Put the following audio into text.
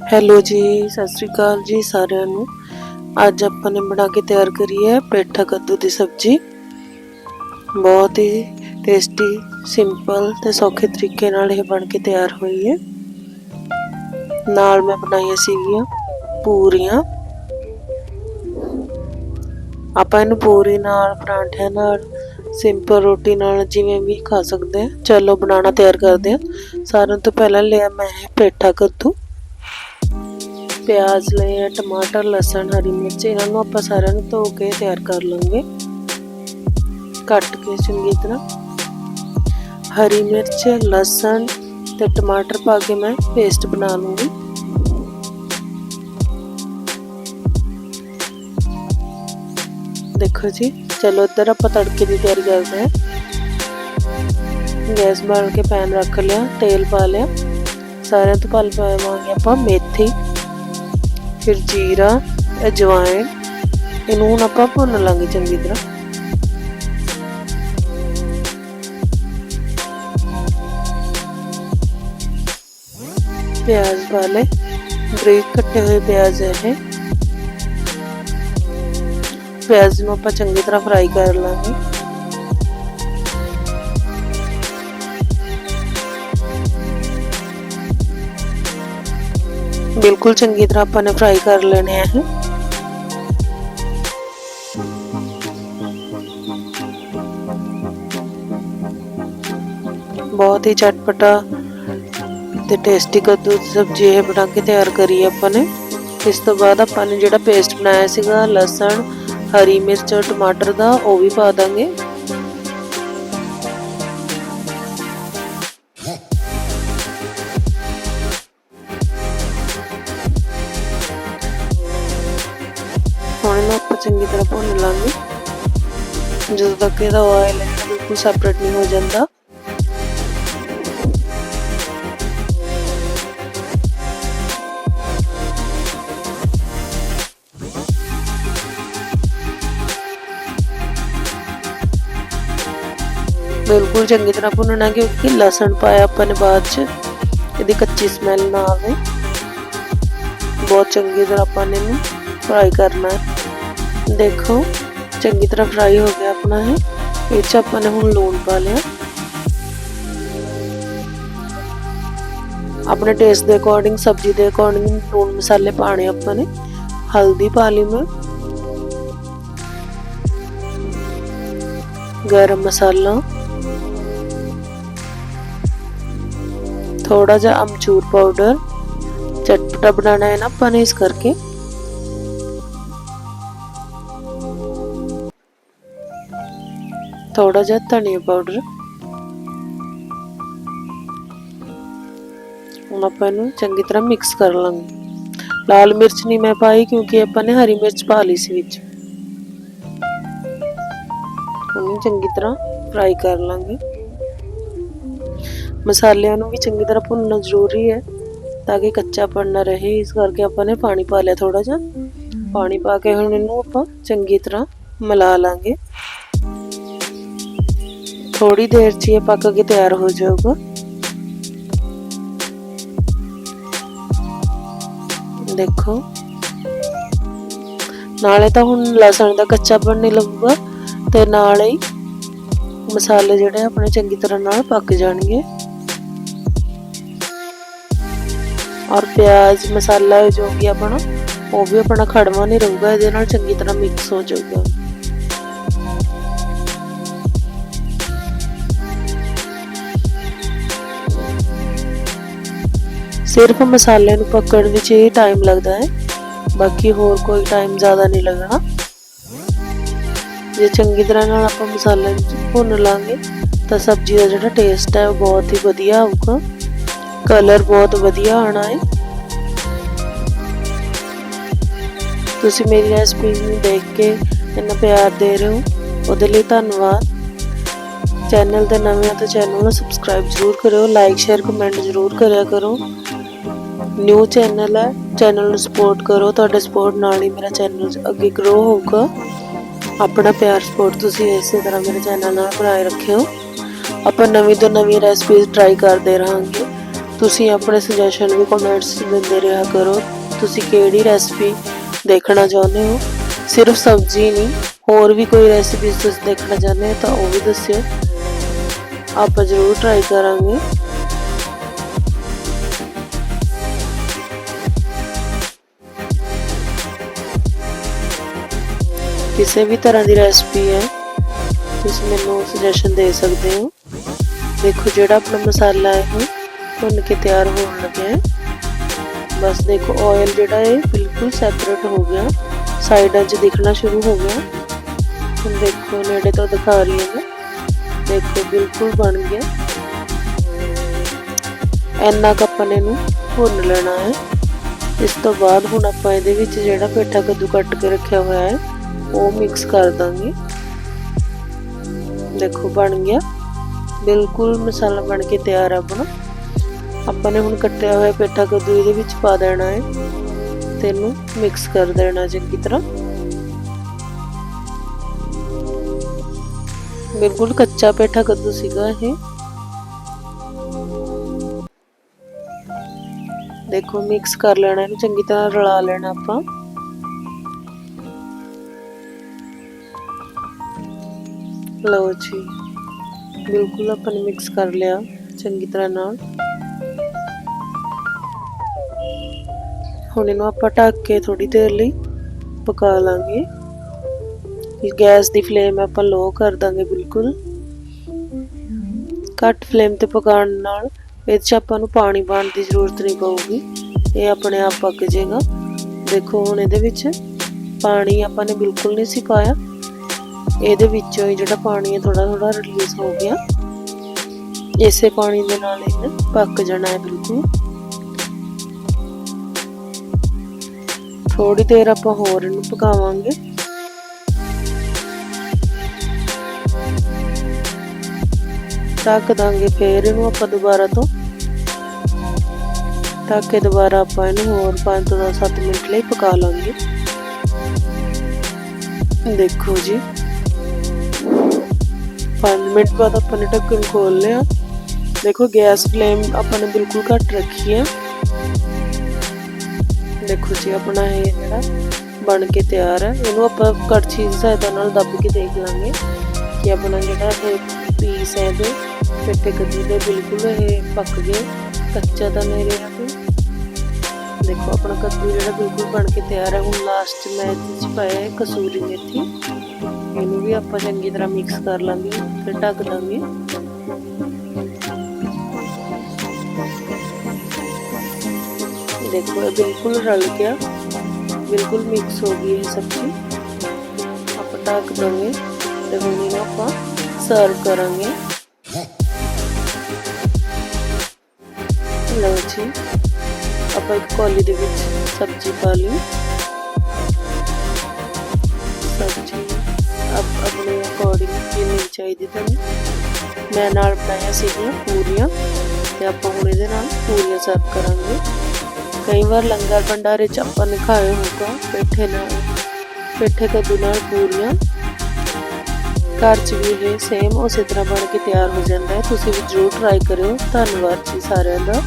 Hello ਜੀ, ਸਤਿ ਸ੍ਰੀ ਅਕਾਲ ਜੀ ਸਾਰਿਆਂ ਨੂੰ। ਅੱਜ ਆਪਾਂ ਨੇ ਬਣਾ ਕੇ ਤਿਆਰ ਕਰੀ ਹੈ ਪੇਠਾ ਕੱਦੂ ਦੀ ਸਬਜ਼ੀ। ਬਹੁਤ ਹੀ ਟੇਸਟੀ ਸਿੰਪਲ ਤੇ ਸੌਖੇ ਤਰੀਕੇ ਨਾਲ ਇਹ ਬਣ ਕੇ ਤਿਆਰ ਹੋਈ ਹੈ। ਨਾਲ ਮੈਂ ਬਣਾਈਆਂ ਸੀਗੀਆਂ ਪੂਰੀਆਂ। ਆਪਾਂ ਇਹਨੂੰ ਪੂਰੀ ਨਾਲ, ਪਰਾਂਠਿਆਂ ਨਾਲ ਸਿੰਪਲ ਰੋਟੀ ਨਾਲ ਜਿਵੇਂ ਵੀ ਖਾ ਸਕਦੇ ਹਾਂ। ਚਲੋ ਬਣਾਉਣਾ ਤਿਆਰ ਕਰਦੇ ਹਾਂ। ਸਾਰਿਆਂ ਤੋਂ ਪਹਿਲਾਂ ਲਿਆ ਮੈਂ ਇਹ ਪੇਠਾ ਕੱਦੂ। ਪਿਆਜ਼ ਲਏ ਆ ਟਮਾਟਰ, ਲਸਣ, ਹਰੀ ਮਿਰਚ, ਇਹਨਾਂ ਨੂੰ ਆਪਾਂ ਸਾਰਿਆਂ ਨੂੰ ਧੋ ਕੇ ਤਿਆਰ ਕਰ ਲਾਂਗੇ। ਕੱਟ ਕੇ ਚੰਗੀ ਤਰ੍ਹਾਂ। ਹਰੀ ਮਿਰਚ, ਲਸਣ ਤੇ ਟਮਾਟਰ ਪਾ ਕੇ ਮੈਂ ਪੇਸਟ ਬਣਾ ਲੂੰਗੀ। ਦੇਖੋ ਜੀ, ਚਲੋ ਇੱਧਰ ਆਪਾਂ ਤੜਕੇ ਦੀ ਤਿਆਰੀ ਕਰਦੇ ਹਾਂ। ਗੈਸ ਬਾਲ ਕੇ ਪੈਨ ਰੱਖ ਲਿਆ, ਤੇਲ ਪਾ ਲਿਆ। ਸਾਰਿਆਂ ਤੋਂ ਪਹਿਲਾਂ ਪਾਵਾਂਗੇ ਆਪਾਂ ਮੇਥੀ। ਫਿਰ ਜੀਰਾ, ਅਜਵਾਇਣ, ਇਹਨੂੰ ਹੁਣ ਆਪਾਂ ਭੁੰਨ ਲਾਂਗੇ ਚੰਗੀ ਤਰ੍ਹਾਂ। ਪਿਆਜ਼ ਪਾ ਲੈ ਬਰੀਕ ਕੱਟੇ ਹੋਏ ਪਿਆਜ਼ ਇਹ ਪਿਆਜ਼ ਨੂੰ ਆਪਾਂ ਚੰਗੀ ਤਰ੍ਹਾਂ ਫਰਾਈ ਕਰ ਲਾਂਗੇ। ਬਿਲਕੁਲ ਚੰਗੀ ਤਰ੍ਹਾਂ ਆਪਾਂ ਨੇ ਫਰਾਈ ਕਰ ਲੈਣੇ ਆ ਇਹ। ਬਹੁਤ ਹੀ ਚਟਪਟਾ ਤੇ ਟੇਸਟੀ ਕੱਦੂ ਦੀ ਸਬਜ਼ੀ ਇਹ ਬਣਾ ਕੇ ਤਿਆਰ ਕਰੀ ਆਪਾਂ ਨੇ। ਇਸ ਤੋਂ ਬਾਅਦ ਆਪਾਂ ਨੇ ਜਿਹੜਾ ਪੇਸਟ ਬਣਾਇਆ ਸੀਗਾ, ਲਸਣ, ਹਰੀ ਮਿਰਚ, ਟਮਾਟਰ ਦਾ, ਉਹ ਵੀ ਪਾ ਦਾਂਗੇ। ਚੰਗੀ ਤਰ੍ਹਾਂ ਭੁੰਨ ਲਾਂਗੇ। ਜਦੋਂ ਤੱਕ ਇਹਦਾ ਆਇਲ ਬਿਲਕੁਲ ਸੈਪਰੇਟ ਨਹੀਂ ਹੋ ਜਾਂਦਾ। ਬਿਲਕੁਲ ਚੰਗੀ ਤਰ੍ਹਾਂ ਭੁੰਨਣਾ, ਕਿਉਂਕਿ ਲਸਣ ਪਾਇਆ ਆਪਾਂ ਨੇ ਬਾਅਦ ਚ, ਇਹਦੀ ਕੱਚੀ ਸਮੈਲ ਨਾ ਆਵੇ। ਬਹੁਤ ਚੰਗੀ ਤਰ੍ਹਾਂ ਆਪਾਂ ਨੇ ਇਹਨੂੰ ਫਰਾਈ ਕਰਨਾ ਹੈ। ਦੇਖੋ ਚੰਗੀ ਤਰ੍ਹਾਂ ਫਰਾਈ ਹੋ ਗਿਆ ਆਪਣਾ ਇਹ ਇਹ ਚ ਆਪਾਂ ਨੇ ਹੁਣ ਲੂਣ ਪਾ ਲਿਆ ਆਪਣੇ ਟੇਸਟ ਦੇ ਅਕੋਰਡਿੰਗ ਸਬਜ਼ੀ ਦੇ ਅਕੋਰਡਿੰਗ ਲੂਣ ਮਸਾਲੇ ਪਾਣੇ ਆਪਾਂ ਨੇ ਹਲਦੀ ਪਾ ਲਈ ਮੈਂ ਗਰਮ ਮਸਾਲਾ ਥੋੜਾ ਜਿਹਾ ਅਮਚੂਰ ਪਾਊਡਰ ਚਟਪਟਾ ਬਣਾਣਾ ਹੈ ਨਾ ਆਪਾਂ ਨੇ ਥੋੜਾ ਜਿਹਾ ਧਨੀਆ ਪਾਊਡਰ ਹੁਣ ਆਪਾਂ ਇਹਨੂੰ ਚੰਗੀ ਤਰ੍ਹਾਂ ਮਿਕਸ ਕਰ ਲਾਂਗੇ। ਲਾਲ ਮਿਰਚ ਨਹੀਂ ਮੈਂ ਪਾਈ ਕਿਉਂਕਿ ਆਪਾਂ ਨੇ ਹਰੀ ਮਿਰਚ ਪਾ ਲਈ ਸੀ ਵਿੱਚ। ਉਹਨੂੰ ਚੰਗੀ ਤਰ੍ਹਾਂ ਫਰਾਈ ਕਰ ਲਾਂਗੇ। ਮਸਾਲਿਆਂ ਨੂੰ ਵੀ ਚੰਗੀ ਤਰ੍ਹਾਂ ਭੁੰਨਣਾ ਜ਼ਰੂਰੀ ਹੈ ਤਾਂ ਕਿ ਕੱਚਾਪਣ ਨਾ ਰਹੇ। ਇਸ ਕਰਕੇ ਆਪਾਂ ਨੇ ਪਾਣੀ ਪਾ ਲਿਆ ਥੋੜਾ ਜਿਹਾ। ਪਾਣੀ ਪਾ ਕੇ ਹੁਣ ਇਹਨੂੰ ਆਪਾਂ ਚੰਗੀ ਤਰ੍ਹਾਂ ਮਿਲਾ ਲਾਂਗੇ। ਥੋੜੀ ਦੇਰ 'ਚ ਇਹ ਪੱਕ ਕੇ ਤਿਆਰ ਹੋ ਜਾਊਗਾ। ਦੇਖੋ। ਨਾਲੇ ਤਾਂ ਹੁਣ ਲਸਣ ਦਾ ਕੱਚਾਪਣ ਨਹੀਂ ਲੱਗੂਗਾ ਤੇ ਨਾਲ ਹੀ ਮਸਾਲੇ ਜਿਹੜੇ ਆਪਣੇ ਚੰਗੀ ਤਰ੍ਹਾਂ ਨਾਲ ਪੱਕ ਜਾਣਗੇ। ਔਰ ਪਿਆਜ਼, ਮਸਾਲਾ ਜੋ ਵੀ ਆਪਣਾ, ਉਹ ਵੀ ਆਪਣਾ ਖੜਵਾ ਨਹੀਂ ਰਹੂਗਾ, ਇਹਦੇ ਨਾਲ ਚੰਗੀ ਤਰ੍ਹਾਂ ਮਿਕਸ ਹੋ ਜਾਊਗਾ। ਸਿਰਫ ਮਸਾਲੇ ਨੂੰ ਪੱਕਣ ਵਿੱਚ ਹੀ ਟਾਈਮ ਲੱਗਦਾ ਹੈ। ਬਾਕੀ ਹੋਰ ਕੋਈ ਟਾਈਮ ਜ਼ਿਆਦਾ ਨਹੀਂ ਲੱਗਣਾ। ਜੇ ਚੰਗੀ ਤਰ੍ਹਾਂ ਨਾਲ ਆਪਾਂ ਮਸਾਲੇ ਨੂੰ ਭੁੰਨ ਲਾਂਗੇ, ਤਾਂ ਸਬਜ਼ੀ ਦਾ ਜਿਹੜਾ ਟੇਸਟ ਹੈ, ਉਹ ਬਹੁਤ ਹੀ ਵਧੀਆ ਆਊਗਾ। ਕਲਰ ਬਹੁਤ ਵਧੀਆ ਆਣਾ ਹੈ। ਤੁਸੀਂ ਮੇਰੀ ਰੈਸਪੀ ਨੂੰ ਦੇਖ ਕੇ ਇੰਨਾ ਪਿਆਰ ਦੇ ਰਹੇ ਹੋ। ਉਹਦੇ ਲਈ ਧੰਨਵਾਦ। ਚੈਨਲ ਦੇ ਨਵੇਂ ਹੋ ਤਾਂ ਚੈਨਲ ਨੂੰ ਸਬਸਕ੍ਰਾਈਬ ਜ਼ਰੂਰ ਕਰਿਓ। ਲਾਈਕ ਸ਼ੇਅਰ ਕਮੈਂਟ ਜ਼ਰੂਰ ਕਰਿਆ ਕਰੋ। ਨਿਊ ਚੈਨਲ ਹੈ। ਚੈਨਲ ਨੂੰ ਸਪੋਰਟ ਕਰੋ। ਤੁਹਾਡੇ ਸਪੋਰਟ ਨਾਲ ਹੀ ਮੇਰਾ ਚੈਨਲ ਅੱਗੇ ਗਰੋ ਹੋਊਗਾ। ਆਪਣਾ ਪਿਆਰ ਸਪੋਰਟ ਤੁਸੀਂ ਇਸੇ ਤਰ੍ਹਾਂ ਮੇਰੇ ਚੈਨਲ ਨਾਲ ਬਣਾਏ ਰੱਖਿਓ। ਆਪਾਂ ਨਵੀਂ ਤੋਂ ਨਵੀਂ ਰੈਸਪੀਜ਼ ਟਰਾਈ ਕਰਦੇ ਰਹਾਂਗੇ। ਤੁਸੀਂ ਆਪਣੇ ਸੁਜੈਸ਼ਨ ਵੀ ਕਮੈਂਟਸ 'ਚ ਦਿੰਦੇ ਰਿਹਾ ਕਰੋ। ਤੁਸੀਂ ਕਿਹੜੀ ਰੈਸਪੀ ਦੇਖਣਾ ਚਾਹੁੰਦੇ ਹੋ? ਸਿਰਫ ਸਬਜ਼ੀ ਨਹੀਂ, ਹੋਰ ਵੀ ਕੋਈ ਰੈਸਪੀਜ਼ ਤੁਸੀਂ ਦੇਖਣਾ ਚਾਹੁੰਦੇ ਹੋ ਤਾਂ ਉਹ ਵੀ ਦੱਸਿਓ। ਆਪਾਂ ਜ਼ਰੂਰ ਟਰਾਈ ਕਰਾਂਗੇ। ਕਿਸੇ ਵੀ ਤਰ੍ਹਾਂ ਦੀ ਰੈਸਪੀ ਹੈ, ਤੁਸੀਂ ਮੈਨੂੰ ਸੁਜੈਸ਼ਨ ਦੇ ਸਕਦੇ ਹੋ। ਦੇਖੋ ਜਿਹੜਾ ਆਪਣਾ ਮਸਾਲਾ ਹੈ, ਉਹ ਭੁੰਨ ਕੇ ਤਿਆਰ ਹੋਣ ਲੱਗਿਆ ਹੈ। ਬਸ ਦੇਖੋ ਆਇਲ ਜਿਹੜਾ ਹੈ ਬਿਲਕੁਲ ਸੈਪਰੇਟ ਹੋ ਗਿਆ। ਸਾਈਡਾਂ 'ਚ ਦਿਖਣਾ ਸ਼ੁਰੂ ਹੋ ਗਿਆ। ਹੁਣ ਦੇਖੋ, ਨੇੜੇ ਤੋਂ ਦਿਖਾ ਰਹੀ ਹਾਂ ਮੈਂ। ਦੇਖੋ, ਬਿਲਕੁਲ ਬਣ ਗਿਆ। ਇੰਨਾ ਕੁ ਆਪਾਂ ਨੇ ਇਹਨੂੰ ਭੁੰਨ ਲੈਣਾ ਹੈ। ਇਸ ਤੋਂ ਬਾਅਦ ਹੁਣ ਆਪਾਂ ਇਹਦੇ ਵਿੱਚ ਜਿਹੜਾ ਪੇਠਾ ਕੱਦੂ ਕੱਟ ਕੇ ਰੱਖਿਆ ਹੋਇਆ ਹੈ ਉਹ ਮਿਕਸ ਕਰ ਦਾਂਗੇ। ਦੇਖੋ, ਬਣ ਗਿਆ। ਬਿਲਕੁਲ ਮਸਾਲਾ ਬਣ ਕੇ ਤਿਆਰ ਆ ਆਪਣਾ। ਆਪਾਂ ਨੇ ਹੁਣ ਕੱਟਿਆ ਹੋਇਆ ਪੇਠਾ ਕੱਦੂ ਇਹਦੇ ਵਿੱਚ ਪਾ ਦੇਣਾ ਹੈ। ਤੇ ਇਹਨੂੰ ਮਿਕਸ ਕਰ ਦੇਣਾ ਚੰਗੀ ਤਰ੍ਹਾਂ। ਬਿਲਕੁਲ ਕੱਚਾ ਪੇਠਾ ਕੱਦੂ ਸੀਗਾ ਇਹ। ਦੇਖੋ ਮਿਕਸ ਕਰ ਲੈਣਾ ਇਹਨੂੰ, ਚੰਗੀ ਤਰ੍ਹਾਂ ਰਲਾ ਲੈਣਾ ਆਪਾਂ। ਲਓ ਜੀ। ਬਿਲਕੁਲ ਆਪਾਂ ਨੇ ਮਿਕਸ ਕਰ ਲਿਆ, ਚੰਗੀ ਤਰ੍ਹਾਂ ਨਾਲ। ਹੁਣ ਇਹਨੂੰ ਆਪਾਂ ਢੱਕ ਕੇ ਥੋੜੀ ਦੇਰ ਲਈ ਪਕਾ ਲਾਂਗੇ। ਗੈਸ ਦੀ ਫਲੇਮ ਆਪਾਂ ਲੋ ਕਰ ਦਾਂਗੇ ਬਿਲਕੁਲ। ਘੱਟ ਫਲੇਮ ਤੇ ਪਕਾਉਣ ਨਾਲ ਇਹਦੇ 'ਚ ਆਪਾਂ ਨੂੰ ਪਾਣੀ ਪਾਉਣ ਦੀ ਜ਼ਰੂਰਤ ਨਹੀਂ ਪਊਗੀ। ਇਹ ਆਪਣੇ ਆਪ ਪੱਕ ਜਾਏਗਾ ਦੇਖੋ ਹੁਣ ਇਹਦੇ ਵਿੱਚ ਪਾਣੀ ਆਪਾਂ ਨੇ ਬਿਲਕੁਲ ਨਹੀਂ ਸੀ ਪਾਇਆ। ਇਹਦੇ ਵਿੱਚੋਂ ਇਹ ਜਿਹੜਾ ਪਾਣੀ ਹੈ ਥੋੜਾ ਥੋੜਾ ਰਿਲੀਜ਼ ਹੋ ਗਿਆ। ਇਸੇ ਪਾਣੀ ਦੇ ਨਾਲ ਇਹ ਪੱਕ ਜਾਣਾ ਹੈ ਬਿਲਕੁਲ। ਥੋੜੀ ਦੇਰ ਆਪਾਂ ਹੋਰ ਇਹਨੂੰ ਪਕਾਵਾਂਗੇ। ਢੱਕ ਦਾਂਗੇ ਫੇਰ ਇਹਨੂੰ ਆਪਾਂ ਦੁਬਾਰਾ ਤੋਂ। ਢੱਕ ਕੇ ਦੁਬਾਰਾ ਆਪਾਂ ਇਹਨੂੰ ਹੋਰ 5 ਤੋਂ 7 ਮਿੰਟ ਲਈ ਪਕਾ ਲਾਂਗੇ। ਦੇਖੋ ਜੀ। 5 ਮਿੰਟ ਬਾਅਦ ਆਪਾਂ ਨੇ ਢੱਕਣ ਖੋਲ ਲਿਆ। ਦੇਖੋ, ਗੈਸ ਫਲੇਮ ਆਪਾਂ ਨੇ ਬਿਲਕੁਲ ਘੱਟ ਰੱਖੀ ਹੈ। ਦੇਖੋ ਜੀ, ਆਪਣਾ ਇਹ ਜਿਹੜਾ ਬਣ ਕੇ ਤਿਆਰ ਹੈ। ਇਹਨੂੰ ਆਪਾਂ ਕੜਛੀ ਦੀ ਸਹਾਇਤਾ ਨਾਲ ਦੱਬ ਕੇ ਦੇਖ ਲਾਂਗੇ ਕਿ ਆਪਣਾ ਜਿਹੜਾ ਇਹ ਪੀਸ ਹੈ ਇਹਦੇ ਪਿੱਠੇ ਕੱਦੂ ਦੇ ਬਿਲਕੁਲ ਇਹ ਪੱਕ ਗਏ। ਕੱਚਾ ਤਾਂ ਨਹੀਂ ਰਿਹਾ ਕੋਈ। ਦੇਖੋ, ਆਪਣਾ ਕੱਦੂ ਜਿਹੜਾ ਬਿਲਕੁਲ ਬਣ ਕੇ ਤਿਆਰ ਹੈ। ਹੁਣ ਲਾਸਟ ਮੈਂ ਇਹਦੇ ਵਿੱਚ ਪਾਇਆ ਹੈ ਕਸੂਰੀ ਮੇਥੀ। ਇਹਨੂੰ ਵੀ ਆਪਾਂ ਚੰਗੀ ਤਰ੍ਹਾਂ ਮਿਕਸ ਕਰ ਲਾਂਗੇ, ਫਿਰ ਢੱਕ ਦਾਂਗੇ। ਦੇਖੋ, ਇਹ ਬਿਲਕੁਲ ਰਲ ਗਿਆ। ਬਿਲਕੁਲ ਮਿਕਸ ਹੋ ਗਈ ਇਹ ਸਬਜ਼ੀ। ਆਪਾਂ ਢੱਕ ਦਾਂਗੇ ਤੇ ਹੁਣ ਇਹਨੂੰ ਆਪਾਂ ਸਰਵ ਕਰਾਂਗੇ। ਲਓ ਜੀ, ਆਪਾਂ ਇੱਕ ਕੌਲੀ ਦੇ ਵਿੱਚ ਆਪਣੇ ਅਕੋਰਡਿੰਗ ਜਿੰਨੀ ਚਾਹੀਦੀ ਤੁਹਾਨੂੰ, ਮੈਂ ਨਾਲ ਬਣਾਇਆ ਸੀਗੀਆਂ ਪੂਰੀਆਂ ਤੇ ਆਪਾਂ ਹੁਣ ਇਹਦੇ ਨਾਲ ਪੂਰੀਆਂ ਸਰਵ ਕਰਾਂਗੇ। ਕਈ ਵਾਰ ਲੰਗਰ ਭੰਡਾਰੇ ਚ ਆਪਾਂ ਨੇ ਖਾਏ ਹੋਊਗਾ ਪੇਠੇ ਨਾਲ, ਪੇਠੇ ਕੱਦੂ ਨਾਲ ਪੂਰੀਆਂ। ਘਰ ਚ ਵੀ ਇਹ ਸੇਮ ਉਸੇ ਤਰ੍ਹਾਂ ਬਣ ਕੇ ਤਿਆਰ ਹੋ ਜਾਂਦਾ ਹੈ। ਤੁਸੀਂ ਵੀ ਜ਼ਰੂਰ ਟਰਾਈ ਕਰਿਓ। ਧੰਨਵਾਦ ਜੀ ਸਾਰਿਆਂ ਦਾ।